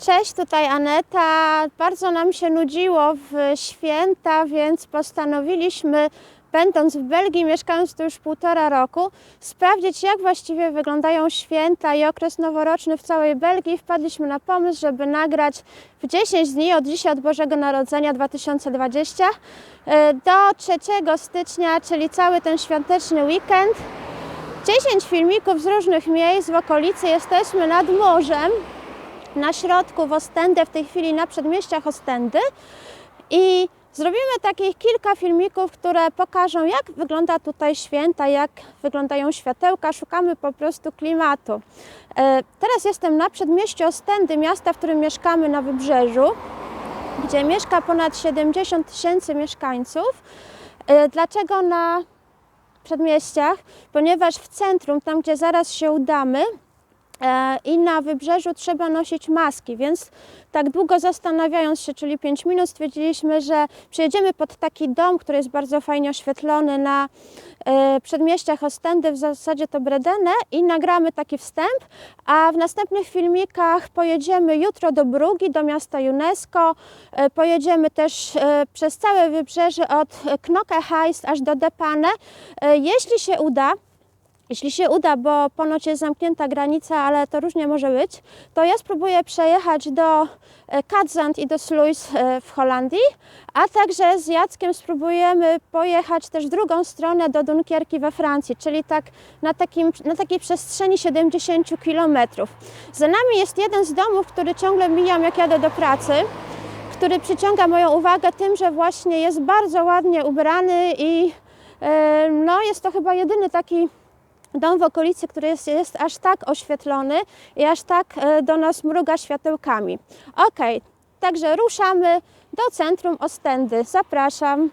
Cześć, tutaj Aneta. Bardzo nam się nudziło w święta, więc postanowiliśmy, będąc w Belgii, mieszkając tu już półtora roku, sprawdzić, jak właściwie wyglądają święta i okres noworoczny w całej Belgii. Wpadliśmy na pomysł, żeby nagrać w 10 dni od dzisiaj, od Bożego Narodzenia 2020 e, do 3 stycznia, czyli cały ten świąteczny weekend. 10 filmików z różnych miejsc w okolicy. Jesteśmy nad morzem na środku w Ostendę, w tej chwili na przedmieściach Ostendy i zrobimy takich kilka filmików, które pokażą jak wygląda tutaj święta, jak wyglądają światełka, szukamy po prostu klimatu. E, Teraz jestem na przedmieściu Ostendy, miasta, w którym mieszkamy na wybrzeżu, gdzie mieszka ponad 70 tysięcy mieszkańców. E, Dlaczego na przedmieściach? Ponieważ w centrum, tam gdzie zaraz się udamy, i na wybrzeżu trzeba nosić maski, więc tak długo zastanawiając się, czyli 5 minut, stwierdziliśmy, że przyjedziemy pod taki dom, który jest bardzo fajnie oświetlony na e, przedmieściach Ostendy, w zasadzie to Bredene i nagramy taki wstęp, a w następnych filmikach pojedziemy jutro do Brugi, do miasta UNESCO, e, pojedziemy też e, przez całe wybrzeże od Knokke Heist aż do Depane. Jeśli się uda, jeśli się uda, bo ponoć jest zamknięta granica, ale to różnie może być, to ja spróbuję przejechać do e, Katzand i do Sluis e, w Holandii, a także z Jackiem spróbujemy pojechać też w drugą stronę do Dunkierki we Francji, czyli tak na, takim, na takiej przestrzeni 70 kilometrów. Za nami jest jeden z domów, który ciągle mijam, jak jadę do pracy który przyciąga moją uwagę tym, że właśnie jest bardzo ładnie ubrany i e, no, jest to chyba jedyny taki dom w okolicy, który jest, jest aż tak oświetlony i aż tak e, do nas mruga światełkami. Ok, także ruszamy do centrum Ostendy. Zapraszam.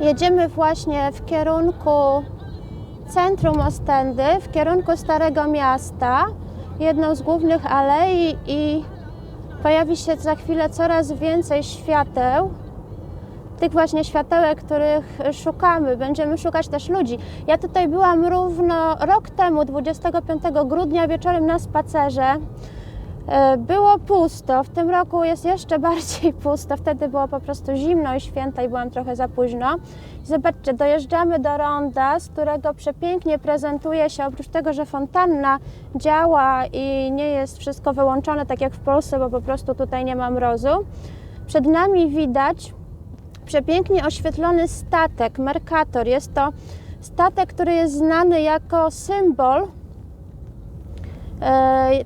Jedziemy właśnie w kierunku centrum Ostendy, w kierunku Starego Miasta, jedną z głównych alei i pojawi się za chwilę coraz więcej świateł. Tych właśnie światełek, których szukamy. Będziemy szukać też ludzi. Ja tutaj byłam równo rok temu, 25 grudnia, wieczorem na spacerze. E, Było pusto. W tym roku jest jeszcze bardziej pusto. Wtedy było po prostu zimno i święta i byłam trochę za późno. Zobaczcie, dojeżdżamy do ronda, z którego przepięknie prezentuje się, oprócz tego, że fontanna działa i nie jest wszystko wyłączone tak jak w Polsce, bo po prostu tutaj nie ma mrozu. Przed nami widać przepięknie oświetlony statek Mercator. Jest to statek, który jest znany jako symbol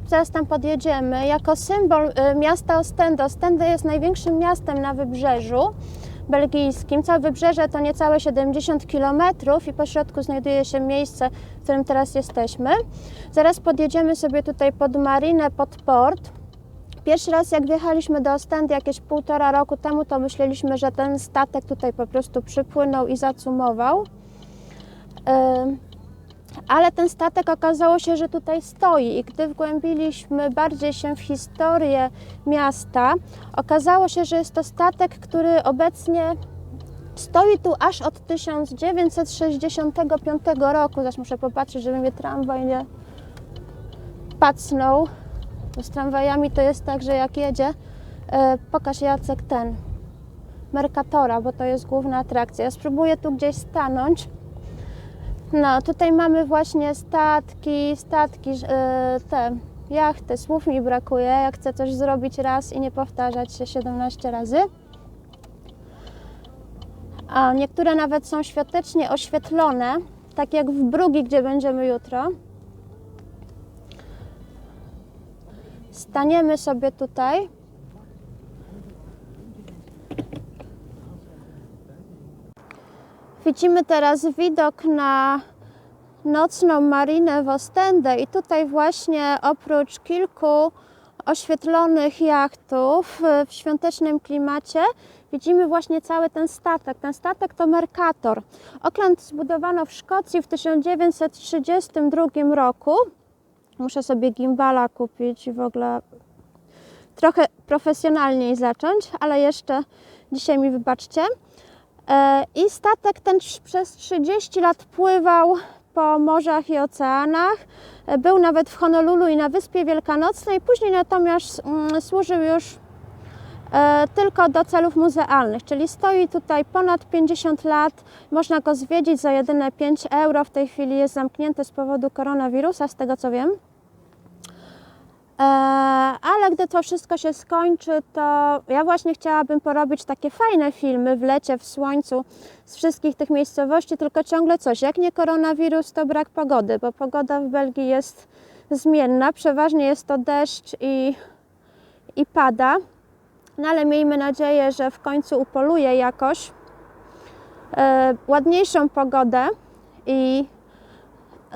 Zaraz tam podjedziemy. Jako symbol e, miasta Ostende. Ostende jest największym miastem na wybrzeżu belgijskim. Całe wybrzeże to niecałe 70 km i po środku znajduje się miejsce, w którym teraz jesteśmy. Zaraz podjedziemy sobie tutaj pod marinę, pod port. Pierwszy raz jak wjechaliśmy do Ostendy jakieś półtora roku temu, to myśleliśmy, że ten statek tutaj po prostu przypłynął i zacumował. Ym, ale ten statek okazało się, że tutaj stoi i gdy wgłębiliśmy bardziej się w historię miasta, okazało się, że jest to statek, który obecnie stoi tu aż od 1965 roku. Zaś muszę popatrzeć, żeby mnie tramwaj nie pacnął. Bo z tramwajami to jest tak, że jak jedzie, e, pokaż Jacek ten Mercatora, bo to jest główna atrakcja. Ja spróbuję tu gdzieś stanąć. No, tutaj mamy właśnie statki, statki, e, te jachty. Słów mi brakuje, jak chcę coś zrobić raz i nie powtarzać się 17 razy. A niektóre nawet są świątecznie oświetlone, tak jak w Brugi, gdzie będziemy jutro. Staniemy sobie tutaj. Widzimy teraz widok na nocną marinę w Ostendę i tutaj właśnie oprócz kilku oświetlonych jachtów y, w świątecznym klimacie widzimy właśnie cały ten statek. Ten statek to Mercator. Okręt zbudowano w Szkocji w 1932 roku. Muszę sobie gimbala kupić i w ogóle trochę profesjonalniej zacząć, ale jeszcze dzisiaj mi wybaczcie. E, I statek ten przez 30 lat pływał po morzach i oceanach. E, Był nawet w Honolulu i na Wyspie Wielkanocnej. Później natomiast mm, służył już e, tylko do celów muzealnych, czyli stoi tutaj ponad 50 lat. Można go zwiedzić za jedyne 5 euro. W tej chwili jest zamknięty z powodu koronawirusa, z tego co wiem. E, ale gdy to wszystko się skończy, to ja właśnie chciałabym porobić takie fajne filmy w lecie, w słońcu z wszystkich tych miejscowości, tylko ciągle coś. Jak nie koronawirus, to brak pogody, bo pogoda w Belgii jest zmienna. Przeważnie jest to deszcz i, i pada. No ale miejmy nadzieję, że w końcu upoluje jakoś e, ładniejszą pogodę i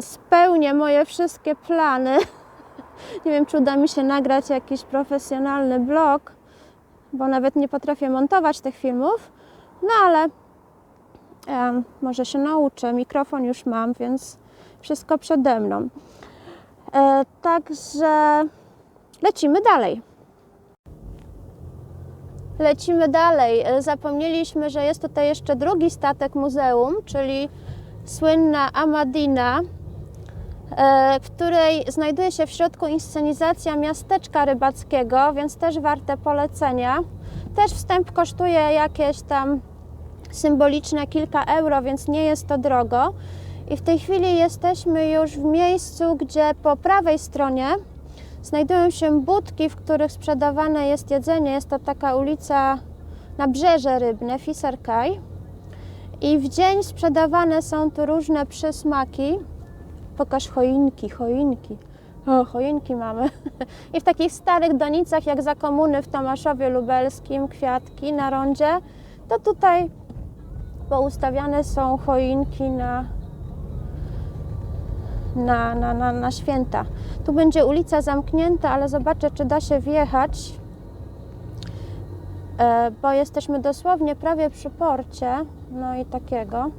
spełnię moje wszystkie plany. Nie wiem, czy uda mi się nagrać jakiś profesjonalny blog, bo nawet nie potrafię montować tych filmów. No ale em, może się nauczę. Mikrofon już mam, więc wszystko przede mną. E, także lecimy dalej. Lecimy dalej. E, Zapomnieliśmy, że jest tutaj jeszcze drugi statek muzeum, czyli słynna Amadina, e, w której znajduje się w środku inscenizacja miasteczka rybackiego, więc też warte polecenia. Też wstęp kosztuje jakieś tam symboliczne kilka euro, więc nie jest to drogo. I w tej chwili jesteśmy już w miejscu, gdzie po prawej stronie znajdują się budki, w których sprzedawane jest jedzenie. Jest to taka ulica Nabrzeże Rybne, Fisarkaj. I w dzień sprzedawane są tu różne przysmaki. Pokaż choinki, choinki. O, choinki mamy. I w takich starych donicach, jak za komuny w Tomaszowie Lubelskim, kwiatki na rondzie, to tutaj poustawiane są choinki na, na, na, na, na święta. Tu będzie ulica zamknięta, ale zobaczę, czy da się wjechać, e, bo jesteśmy dosłownie prawie przy porcie. No i takiego.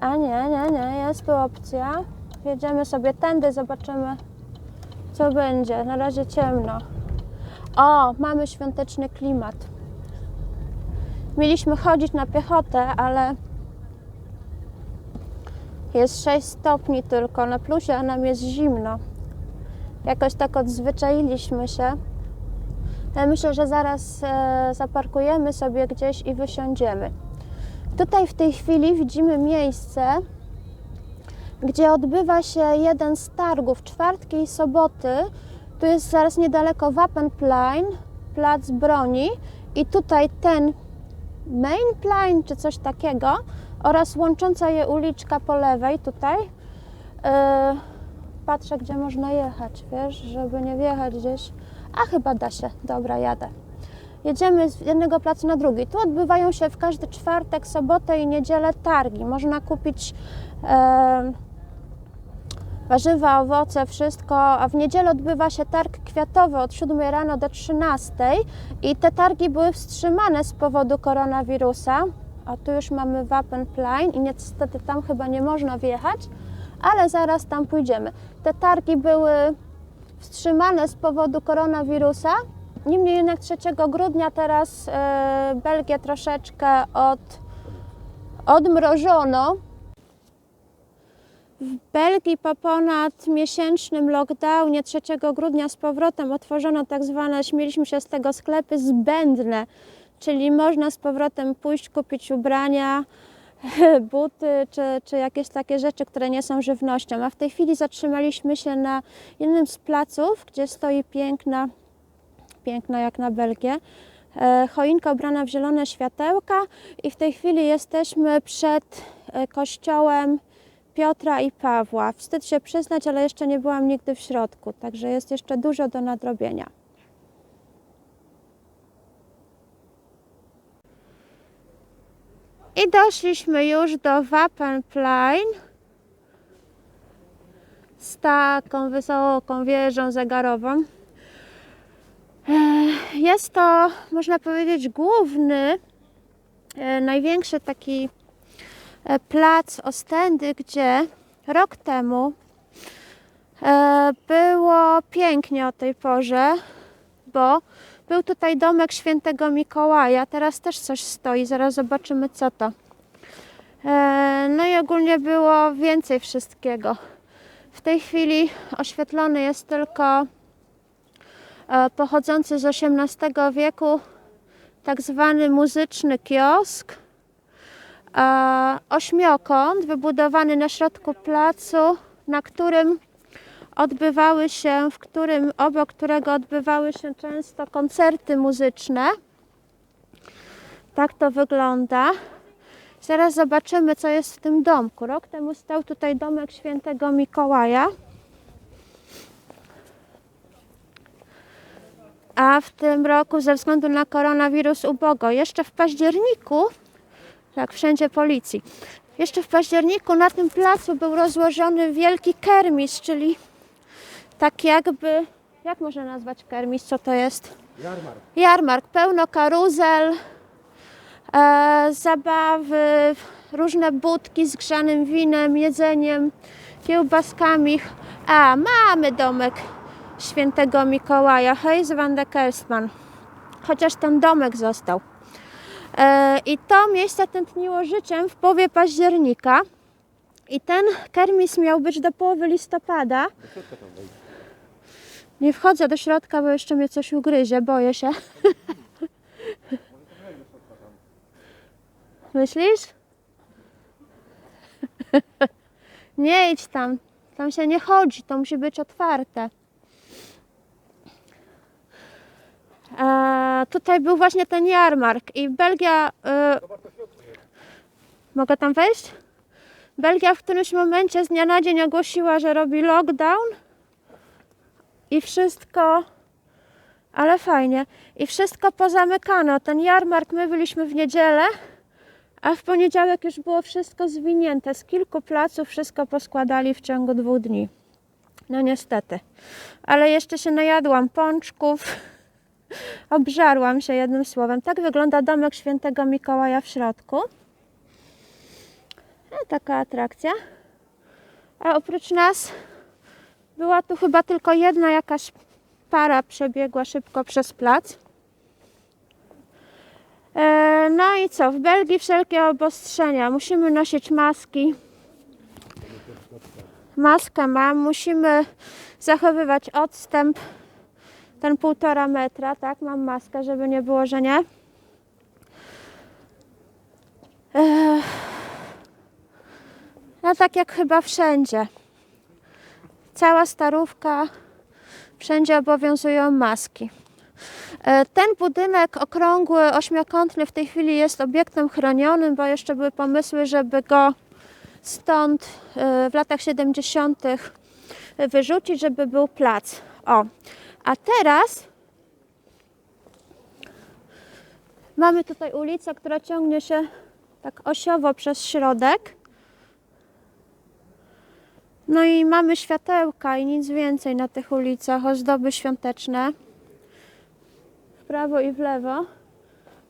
A nie, nie, nie, jest tu opcja. Jedziemy sobie tędy, zobaczymy, co będzie. Na razie ciemno. O, mamy świąteczny klimat. Mieliśmy chodzić na piechotę, ale jest 6 stopni tylko na plusie, a nam jest zimno. Jakoś tak odzwyczailiśmy się. Ale myślę, że zaraz e, zaparkujemy sobie gdzieś i wysiądziemy. Tutaj w tej chwili widzimy miejsce, gdzie odbywa się jeden z targów, czwartki i soboty. Tu jest zaraz niedaleko Wapenplein, plac broni i tutaj ten Mainplein czy coś takiego oraz łącząca je uliczka po lewej tutaj. Yy, patrzę, gdzie można jechać, wiesz, żeby nie wjechać gdzieś. A chyba da się, dobra, jadę. Jedziemy z jednego placu na drugi. Tu odbywają się w każdy czwartek, sobotę i niedzielę targi. Można kupić e, warzywa, owoce, wszystko, a w niedzielę odbywa się targ kwiatowy od 7 rano do 13 i te targi były wstrzymane z powodu koronawirusa. A tu już mamy Wapenplein i niestety tam chyba nie można wjechać, ale zaraz tam pójdziemy. Te targi były wstrzymane z powodu koronawirusa. Niemniej jednak 3 grudnia teraz e, Belgię troszeczkę od, odmrożono. W Belgii po ponad miesięcznym lockdownie 3 grudnia z powrotem otworzono tak zwane, śmieliśmy się z tego sklepy zbędne, czyli można z powrotem pójść kupić ubrania, buty czy, czy jakieś takie rzeczy, które nie są żywnością. A w tej chwili zatrzymaliśmy się na jednym z placów, gdzie stoi piękna, piękna jak na Belgię, e, choinka ubrana w zielone światełka i w tej chwili jesteśmy przed e, kościołem Piotra i Pawła. Wstyd się przyznać, ale jeszcze nie byłam nigdy w środku, także jest jeszcze dużo do nadrobienia. I doszliśmy już do Wapenplein z taką wysoką wieżą zegarową. E, Jest to, można powiedzieć, główny, e, największy taki e, plac Ostendy, gdzie rok temu było pięknie o tej porze, bo Był tutaj domek świętego Mikołaja, teraz też coś stoi, zaraz zobaczymy co to. No i ogólnie było więcej wszystkiego. W tej chwili oświetlony jest tylko pochodzący z XVIII wieku tak zwany muzyczny kiosk. E, Ośmiokąt wybudowany na środku placu, na którym odbywały się, w którym, obok którego odbywały się często koncerty muzyczne. Tak to wygląda. Zaraz zobaczymy, co jest w tym domku. Rok temu stał tutaj domek świętego Mikołaja. A w tym roku ze względu na koronawirus ubogo. Jeszcze w październiku, tak wszędzie policji, jeszcze w październiku na tym placu był rozłożony wielki kermis, czyli tak jakby, jak można nazwać kermis, co to jest? Jarmark. Jarmark, pełno karuzel, e, zabawy, różne budki z grzanym winem, jedzeniem, kiełbaskami. A, mamy domek świętego Mikołaja, Heis van de Kerstman. Chociaż ten domek został. E, I to miejsce tętniło życiem w połowie października. I ten kermis miał być do połowy listopada. Nie wchodzę do środka, bo jeszcze mnie coś ugryzie, boję się. Myślisz? Nie idź tam. Tam się nie chodzi, to musi być otwarte. E, tutaj był właśnie ten jarmark i Belgia. E, mogę tam wejść? Belgia w którymś momencie z dnia na dzień ogłosiła, że robi lockdown i wszystko, ale fajnie, i wszystko pozamykano. Ten jarmark, my byliśmy w niedzielę, a w poniedziałek już było wszystko zwinięte. Z kilku placów wszystko poskładali w ciągu dwóch dni. No niestety. Ale jeszcze się najadłam pączków. Obżarłam się jednym słowem. Tak wygląda domek świętego Mikołaja w środku. No, taka atrakcja. A oprócz nas była tu chyba tylko jedna jakaś para przebiegła szybko przez plac. E, no i co? W Belgii wszelkie obostrzenia. Musimy nosić maski. Maskę mam. Musimy zachowywać odstęp ten półtora metra, tak? Mam maskę, żeby nie było, że nie. No tak jak chyba wszędzie. Cała starówka, wszędzie obowiązują maski. E, Ten budynek okrągły, ośmiokątny w tej chwili jest obiektem chronionym, bo jeszcze były pomysły, żeby go stąd e, w latach 70. wyrzucić, żeby był plac. O, a teraz mamy tutaj ulicę, która ciągnie się tak osiowo przez środek. No i mamy światełka i nic więcej na tych ulicach, ozdoby świąteczne w prawo i w lewo.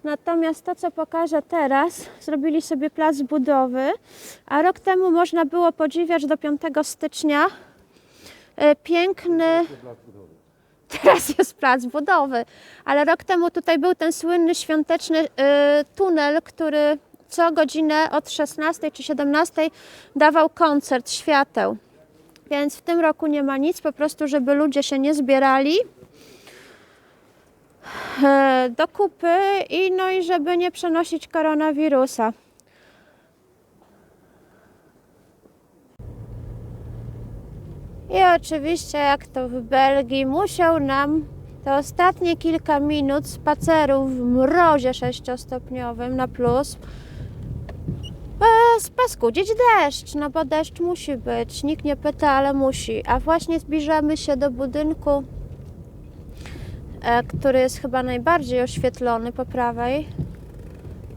Natomiast to, co pokażę teraz, zrobili sobie plac budowy, a rok temu można było podziwiać do 5 stycznia e, piękny. Teraz jest plac budowy, ale rok temu tutaj był ten słynny świąteczny y, tunel, który co godzinę od 16 czy 17 dawał koncert świateł. Więc w tym roku nie ma nic, po prostu, żeby ludzie się nie zbierali e, do kupy i no i żeby nie przenosić koronawirusa. I oczywiście, jak to w Belgii, musiał nam te ostatnie kilka minut spaceru w mrozie sześciostopniowym na plus e, spaskudzić deszcz, no bo deszcz musi być. Nikt nie pyta, ale musi. A właśnie zbliżamy się do budynku, e, który jest chyba najbardziej oświetlony po prawej.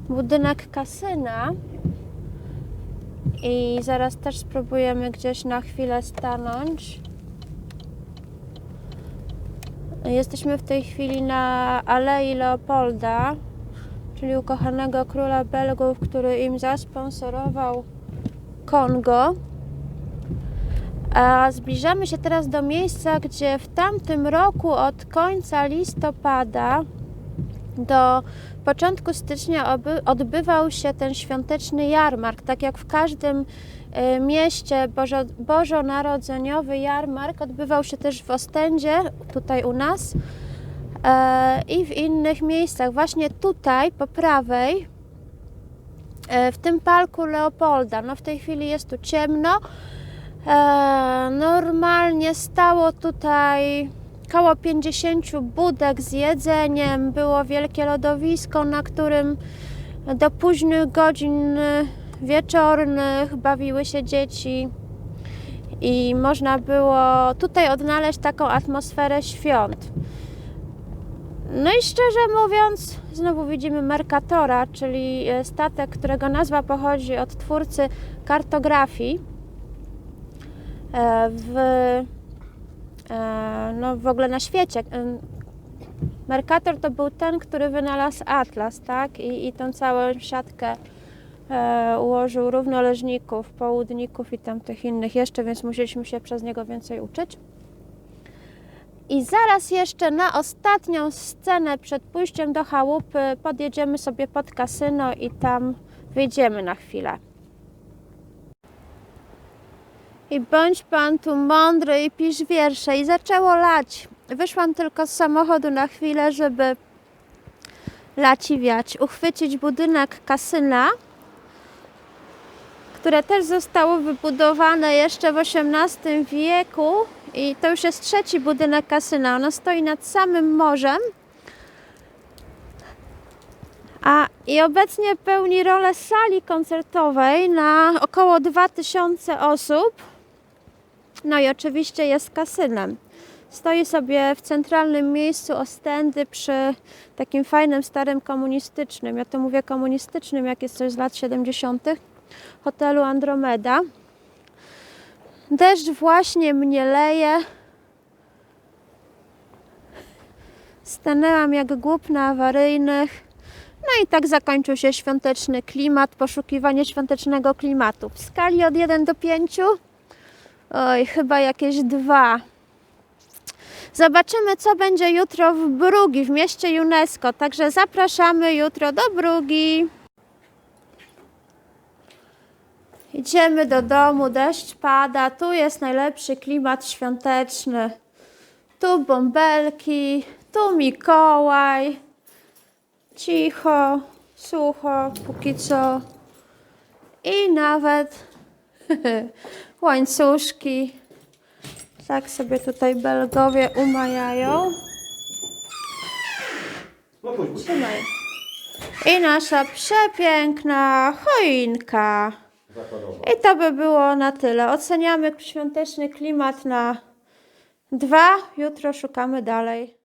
Budynek kasyna. I zaraz też spróbujemy gdzieś na chwilę stanąć. Jesteśmy w tej chwili na Alei Leopolda, czyli ukochanego króla Belgów, który im zasponsorował Kongo. A zbliżamy się teraz do miejsca, gdzie w tamtym roku od końca listopada do początku stycznia odbywał się ten świąteczny jarmark. Tak jak w każdym e, mieście bożo, bożonarodzeniowy jarmark odbywał się też w Ostendzie, tutaj u nas e, i w innych miejscach. Właśnie tutaj po prawej, e, w tym parku Leopolda, no w tej chwili jest tu ciemno. Normalnie stało tutaj około 50 budek z jedzeniem. Było wielkie lodowisko, na którym do późnych godzin wieczornych bawiły się dzieci. I można było tutaj odnaleźć taką atmosferę świąt. No i szczerze mówiąc, znowu widzimy Mercatora, czyli e, statek, którego nazwa pochodzi od twórcy kartografii. E, W, no w ogóle na świecie. E, Mercator to był ten, który wynalazł atlas, tak? I, i tą całą siatkę e, ułożył równoleżników, południków i tam tych innych jeszcze, więc musieliśmy się przez niego więcej uczyć. I zaraz jeszcze na ostatnią scenę przed pójściem do chałupy podjedziemy sobie pod kasyno i tam wyjdziemy na chwilę. I bądź pan tu mądry i pisz wiersze. I zaczęło lać. Wyszłam tylko z samochodu na chwilę, żeby laciwiać, uchwycić budynek kasyna, które też zostało wybudowane jeszcze w XVIII wieku. I to już jest trzeci budynek kasyna. Ono stoi nad samym morzem. A i obecnie pełni rolę sali koncertowej na około 2000 osób. No i oczywiście jest kasynem. Stoi sobie w centralnym miejscu Ostendy przy takim fajnym, starym komunistycznym, ja to mówię komunistycznym, jak jest coś z lat 70., hotelu Andromeda. Deszcz właśnie mnie leje. Stanęłam jak głup na awaryjnych. No i tak zakończył się świąteczny klimat, poszukiwanie świątecznego klimatu. W skali od 1 do 5 Oj, chyba jakieś dwa. Zobaczymy, co będzie jutro w Brugi, w mieście UNESCO. Także zapraszamy jutro do Brugi. Idziemy do domu, deszcz pada, tu jest najlepszy klimat świąteczny. Tu bąbelki, tu Mikołaj. Cicho, sucho, póki co. I nawet łańcuszki. Tak sobie tutaj Belgowie umajają. Trzymaj. I nasza przepiękna choinka. I to by było na tyle. Oceniamy świąteczny klimat na dwa. Jutro szukamy dalej.